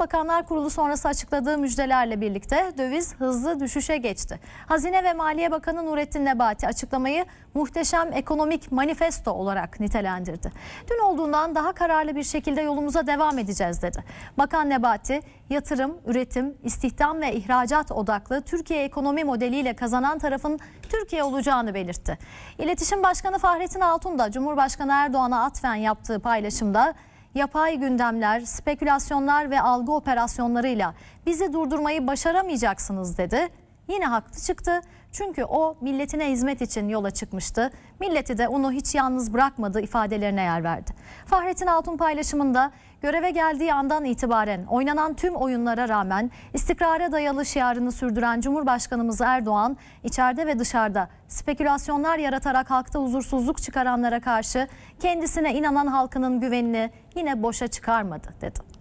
Bakanlar Kurulu sonrası açıkladığı müjdelerle birlikte döviz hızlı düşüşe geçti. Hazine ve Maliye Bakanı Nurettin Nebati açıklamayı muhteşem ekonomik manifesto olarak nitelendirdi. Dün olduğundan daha kararlı bir şekilde yolumuza devam edeceğiz dedi. Bakan Nebati, yatırım, üretim, istihdam ve ihracat odaklı Türkiye ekonomi modeliyle kazanan tarafın Türkiye olacağını belirtti. İletişim Başkanı Fahrettin Altun da Cumhurbaşkanı Erdoğan'a atfen yaptığı paylaşımda yapay gündemler, spekülasyonlar ve algı operasyonlarıyla bizi durdurmayı başaramayacaksınız dedi. Yine haklı çıktı. Çünkü o milletine hizmet için yola çıkmıştı. Milleti de onu hiç yalnız bırakmadı ifadelerine yer verdi. Fahrettin Altun paylaşımında göreve geldiği andan itibaren oynanan tüm oyunlara rağmen istikrara dayalı şiarını sürdüren Cumhurbaşkanımız Erdoğan içeride ve dışarıda spekülasyonlar yaratarak halkta huzursuzluk çıkaranlara karşı kendisine inanan halkının güvenini yine boşa çıkarmadı dedi.